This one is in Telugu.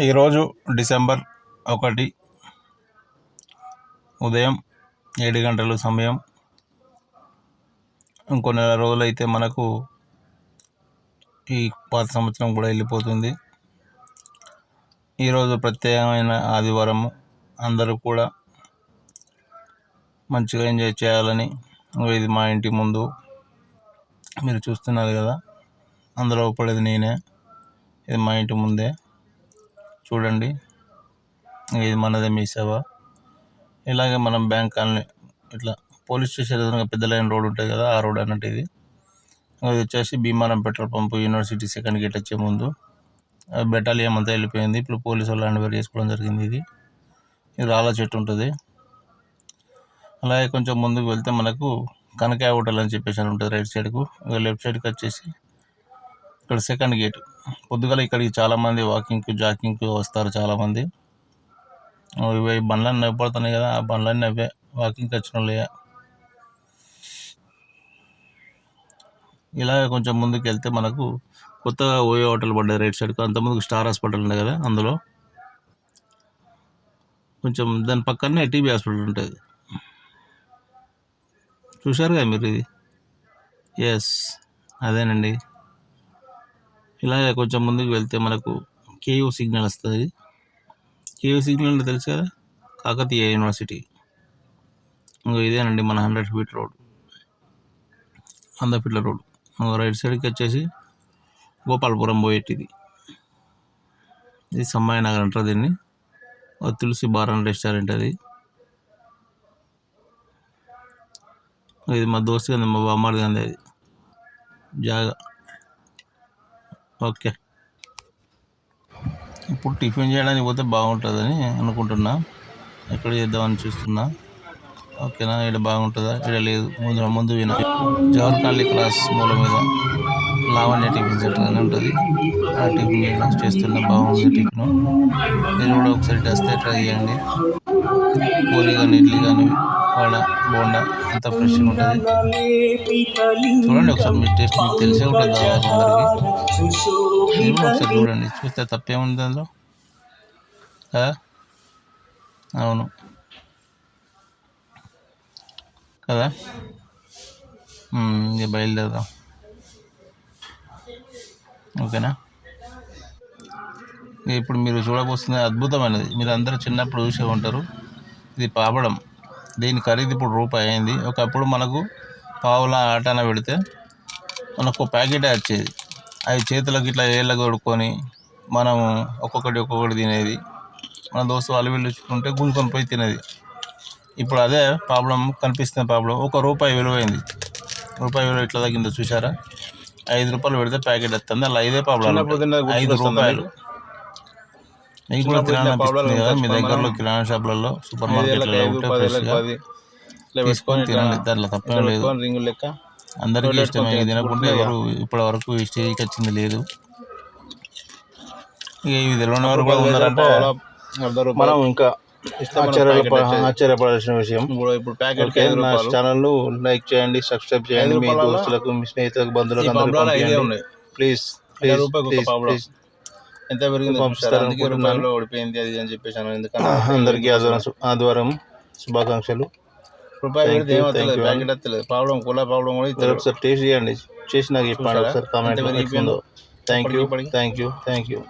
ఈరోజు డిసెంబర్ ఒకటి ఉదయం ఏడు గంటల సమయం. ఇంకో నెల రోజులైతే మనకు ఈ పాత సంవత్సరం కూడా వెళ్ళిపోతుంది. ఈరోజు ప్రత్యేకమైన ఆదివారము అందరూ కూడా మంచిగా ఎంజాయ్ చేయాలని ఇది మా ఇంటి ముందు మీరు చూస్తున్నారు కదా. అందులో పడేది నేనే. ఇది మా ఇంటి ముందే. చూడండి. ఇది మనదే మీ సేవ. ఇలాగే మనం బ్యాంక్ కాలనీ ఇట్లా పోలీస్ స్టేషన్ ఎదురుగా పెద్ద లైన్ రోడ్ ఉంటుంది కదా ఆ రోడ్ అన్నట్టు ఇది. అది వచ్చేసి Bheemaram petrol pump university second gate వచ్చే ముందు. బెటాలియం అంతా వెళ్ళిపోయింది. ఇప్పుడు పోలీసు వాళ్ళు హ్యాండ్ ఓవర్ చేసుకోవడం జరిగింది ఇది. ఇది రాళ్ళ చెట్టు ఉంటుంది. అలాగే కొంచెం ముందుకు వెళ్తే మనకు కనకాయ హోటల్ అని చెప్పేసి అని ఉంటుంది రైట్ సైడ్కు. లెఫ్ట్ సైడ్కి వచ్చేసి ఇక్కడ సెకండ్ గేట్ పొద్దుగల ఇక్కడికి చాలామంది వాకింగ్కి జాకింగ్కి వస్తారు చాలామంది. ఇవి బండ్లన్నీ నవ్విపడుతున్నాయి కదా ఆ బండ్లన్నీ అవే వాకింగ్కి వచ్చిన వాళ్ళే. ఇలాగ కొంచెం ముందుకు వెళ్తే మనకు కొత్తగా ఓయో హోటల్ పడ్డాయి రైట్ సైడ్కి అంతకుముందుకు స్టార్ హాస్పిటల్ ఉంది కదా అందులో. కొంచెం దాని పక్కనే టీబీ హాస్పిటల్ ఉంటుంది. చూశారు కదా మీరు ఇది? ఎస్ అదేనండి. ఇలాగే కొంచెం ముందుకు వెళ్తే మనకు కేయూ సిగ్నల్ వస్తుంది. కేయూ సిగ్నల్ అంటే తెలుసు కదా? కాకతీయ యూనివర్సిటీ ఇంకో ఇదేనండి మన హండ్రెడ్ ఫీట్ రోడ్ వంద ఫీట్ల రోడ్ రైట్ సైడ్కి వచ్చేసి గోపాలపురం పోయేటిది. ఇది సమ్మాయి నగర్ అంటారు దీన్ని. తులసి బార్ అండ్ రెస్టారెంట్ అది. ఇది మా దోస్తు కంది మా బామ్మాడి కానీ అది. జాగా. ఓకే. ఇప్పుడు టిఫిన్ చేయడానికి పోతే బాగుంటుందని అనుకుంటున్నా. ఎక్కడ చేద్దామని చూస్తున్నా. ఓకేనా ఇక్కడ బాగుంటుందా? ఇక్కడ లేదు. ముందు ముందు విన. జవహర్లాల్ క్లాస్ మూల మీద లావణ్య టిఫిన్ సెంటర్ అని ఉంటుంది. ఆ టిఫిన్ క్లాస్ చేస్తున్నా బాగుంది టిఫిన్. మీరు కూడా ఒకసారి టెస్ట్ ట్రై చేయండి. పూరి కానీ ఇడ్లీ కానీ వడ బోండా అంతా ఫ్రెష్గా ఉంటుంది. చూడండి ఒకసారి మీ టేస్ట్ మీకు తెలిసే ఉంటుంది దాదాపు అందరికీ. మీరు ఒకసారి చూడండి. చూస్తే తప్పేముంది అందులో. కదా అవును. కదా? ఇక బయలుదేరదాం. ఓకేనా? ఇప్పుడు మీరు చూడబోతున్న అద్భుతమైనది. మీరు అందరూ చిన్నప్పుడు చూసే ఉంటారు. ఇది పాపడం. దీని ఖరీదు ఇప్పుడు రూపాయి అయింది. ఒకప్పుడు మనకు పావుల ఆటాన పెడితే మనకు ప్యాకెట్ వచ్చేది. అవి చేతులకు ఇట్లా ఏళ్ళ కొడుకొని మనం ఒక్కొక్కటి ఒక్కొక్కటి తినేది. మన దోస్తు వాళ్ళు వీళ్ళు ఉంటే గుంజుకొని పోయి తినేది. ఇప్పుడు అదే ప్రాబ్లం కనిపిస్తున్న ప్రాబ్లం. ఒక రూపాయి విలువైంది. రూపాయి విలువ ఇట్లా తగ్గిందో చూసారా ఐదు రూపాయలు పెడితే ప్యాకెట్ వస్తుంది అలా ఐదే ప్రాబ్లం ఐదు రూపాయలు. మీకు కూడా కదా. మీ దగ్గరలో కిరాణా షాపులలో సూపర్ మార్కెట్లలో ఉంటే ఫ్రెష్గా తీసుకొని తినండి దాంట్లో తప్పేం లేదు. అందరికీ ఇష్టమే ఇది తినకుంటే ఎవరు ఇప్పటి వరకు ఈ స్టేజ్కి వచ్చింది లేదు. ఇక ఇవి తెలియని వారు కూడా ఉన్నారంటే మనం ఇంకా. ఆశ్చర్యపడాల్సిన విషయం. ఇప్పుడు ప్యాకెట్ నా ఛానల్ లైక్ చేయండి సబ్స్క్రైబ్ చేయండి. మీ దోస్తులకు మీ స్నేహితులకు బంధువులకు ప్లీజ్ ప్లీజ్. ప్లీజ్. ఎంత పెరిగింది పంపిస్తారు అనుకుంటున్నాను. ఓడిపోయింది అది అని చెప్పేసాను ఎందుకంటే అందరికీ ఆదివారం శు- ఆదివారం శుభాకాంక్షలు. రూపాయలు పెడితే. ప్యాకెట్ వస్తలేదు. పావడం కుల పావడం కూడా ఇస్తారు ఒకసారి టేస్ట్ చేయండి. చేసి నాకు చెప్పండి? ఒకసారి comment? Thank you thank you thank you